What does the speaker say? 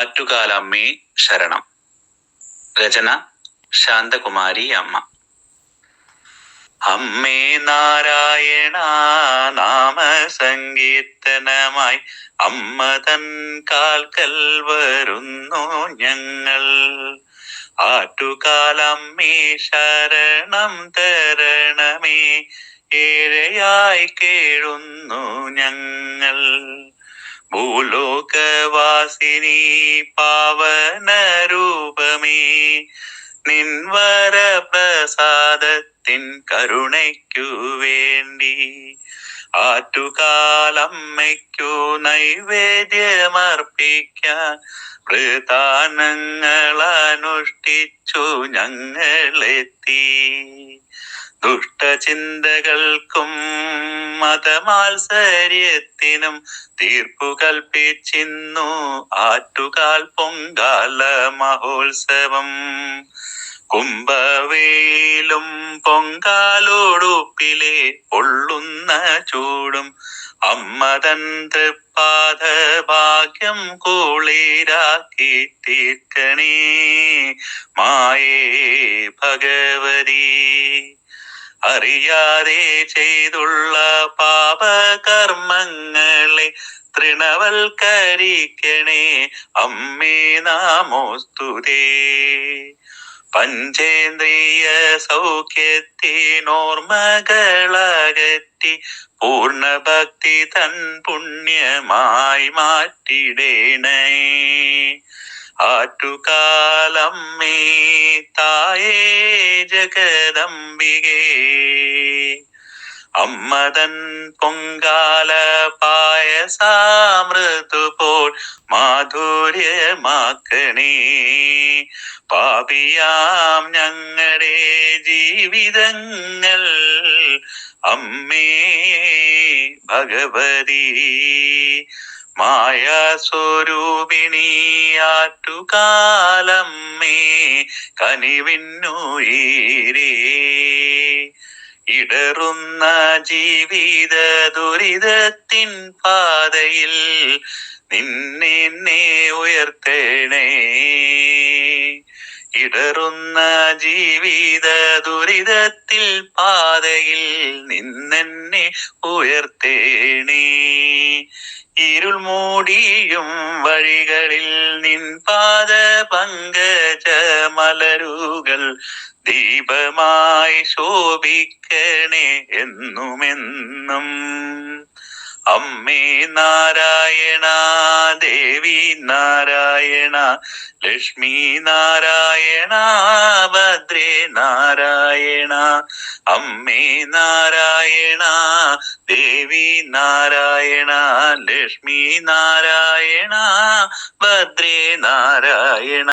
ആറ്റുകാലമ്മേ ശരണം. രചന ശാന്തകുമാരി അമ്മ. അമ്മേ നാരായണ നാമ സങ്കീർത്തനമായി അമ്മ തൻ കാൽക്കൽ വരുന്നു ഞങ്ങൾ. ആറ്റുകാലമ്മേ ശരണം തരണമേ ഏഴയായി കേഴുന്നു ഞങ്ങൾ. ഭൂലോകവാസിനി പാവനരൂപമേ നിൻവര പ്രസാദത്തിൻ കരുണയ്ക്കു വേണ്ടി. ആറ്റുകാലമ്മയ്ക്കു നൈവേദ്യമർപ്പിക്കാൻ വൃതാനങ്ങൾ അനുഷ്ഠിച്ചു ഞങ്ങളെത്തി. ദുഷ്ടചിന്തകൾക്കും മതമാത്സര്യത്തിനും തീർപ്പു കൽപ്പിച്ചിന്നു ആറ്റുകാൽ പൊങ്കാല മഹോത്സവം. കുംഭവേലും പൊങ്കാലോടുപ്പിലെ പൊള്ളുന്ന ചൂടും അമ്മതൻ തൃപ്പാദ ഭാഗ്യം കൂളിരാക്കി തീർക്കണേ. മായേ ഭഗവതി. അറിയാതെ ചെയ്തുള്ള പാപകർമ്മങ്ങളെ തൃണവൽക്കരിക്കണേ. അമ്മേ നാമോസ്തുതേ. പഞ്ചേന്ദ്രിയ സൗഖ്യത്തിനോർമ്മകളകറ്റി പൂർണഭക്തി തൻ പുണ്യമായി മാറ്റിടേണേ. ആറ്റുകാലമ്മേ തായേ ജഗദംബികേ. അമ്മതൻ പൊങ്കാല പായസാമൃതുപോൾ മാധുര്യമാക്കണേ. പാപിയാം ഞങ്ങളുടെ ജീവിതങ്ങൾ അമ്മേ ഭഗവതി. മായാസ്വരൂപിണിയാറ്റുകാലമ്മേ കനിവിന്നുയരേ. ഇടറുന്ന ജീവിത ദുരിതത്തിൻ പാതയിൽ നിന്നെ ഉയർത്തേണേ. ഇടറുന്ന ജീവിത ദുരിതത്തിൽ പാതയിൽ നിന്നെന്നെ ഉയർത്തേണേ. ഇരുൾ മൂടിയും വഴികളിൽ നിൻ പാദ പങ്കജ മലരുകൾ ദീപമായി ശോഭിക്കണേ എന്നുമെന്നും. അമ്മേ നാരായണ ദേവി നാരായണ ലക്ഷ്മി നാരായണ ഭദ്രേ നാരായണ. അമ്മേ നാരായണ ദേവി നാരായണ ലക്ഷ്മി നാരായണ ഭദ്രേ നാരായണ.